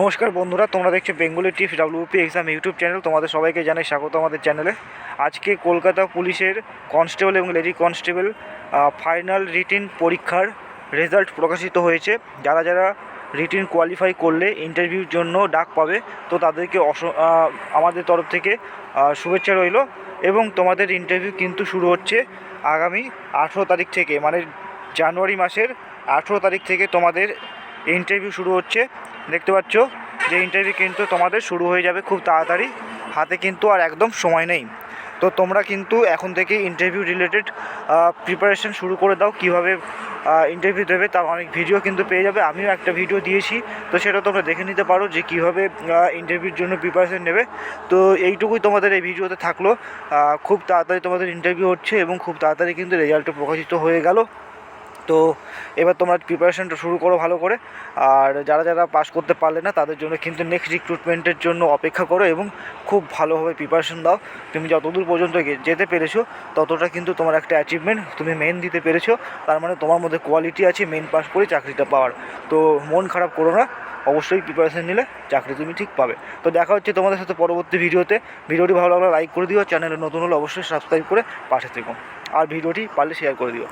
নমস্কার বন্ধুরা, তোমরা দেখছ Bengali tips WP exam YouTube channel. তোমাদের সবাইকে জানাই স্বাগত আমাদের চ্যানেলে। আজকে কলকাতা পুলিশের কনস্টেবল এবং লেডি কনস্টেবল ফাইনাল রিটিন পরীক্ষার রেজাল্ট প্রকাশিত হয়েছে। যারা যারা রিটিন কোয়ালিফাই করলে ইন্টারভিউর জন্য ডাক পাবে, তো তাদেরকে অস আমাদের তরফ থেকে শুভেচ্ছা রইল। এবং তোমাদের ইন্টারভিউ কিন্তু শুরু হচ্ছে আগামী আঠেরো তারিখ থেকে মানে জানুয়ারি মাসের আঠেরো তারিখ থেকে তোমাদের ইন্টারভিউ শুরু হচ্ছে। দেখতে পাচ্ছ যে ইন্টারভিউ কিন্তু তোমাদের শুরু হয়ে যাবে খুব তাড়াতাড়ি। হাতে কিন্তু আর একদম সময় নেই। তো তোমরা কিন্তু এখন থেকে ইন্টারভিউ রিলেটেড প্রিপারেশন শুরু করে দাও কীভাবে ইন্টারভিউ দেবে। তার অনেক ভিডিও কিন্তু পেয়ে যাবে। আমিও একটা ভিডিও দিয়েছি। তো সেটা তোমরা দেখে নিতে পারো যে কীভাবে ইন্টারভিউর জন্য প্রিপারেশন নেবে। তো এইটুকুই তোমাদের এই ভিডিওতে থাকল। খুব তাড়াতাড়ি তোমাদের ইন্টারভিউ হচ্ছে এবং খুব তাড়াতাড়ি কিন্তু রেজাল্টও প্রকাশিত হয়ে গেল। তো এবার তোমরা প্রিপারেশনটা শুরু করো ভালো করে। আর যারা যারা পাস করতে পারলে না, তাদের জন্য কিন্তু নেক্সট রিক্রুটমেন্টের জন্য অপেক্ষা করো এবং খুব ভালোভাবে প্রিপারেশন দাও। তুমি যতদূর পর্যন্ত যেতে পেরেছ, ততটা কিন্তু তোমার একটা অ্যাচিভমেন্ট তুমি মেন দিতে পেরেছ। তার মানে তোমার মধ্যে কোয়ালিটি আছে মেন পাস করে চাকরিটা পাওয়ার। তো মন খারাপ করো না, অবশ্যই প্রিপারেশন নিলে চাকরি তুমি ঠিক পাবে। তো দেখা হচ্ছে তোমাদের সাথে পরবর্তী ভিডিওতে। ভিডিওটি ভালো লাগলে লাইক করে দিও, চ্যানেলে নতুন হলে অবশ্যই সাবস্ক্রাইব করে পাশে থেকো। আর ভিডিওটি পারলে শেয়ার করে দিও।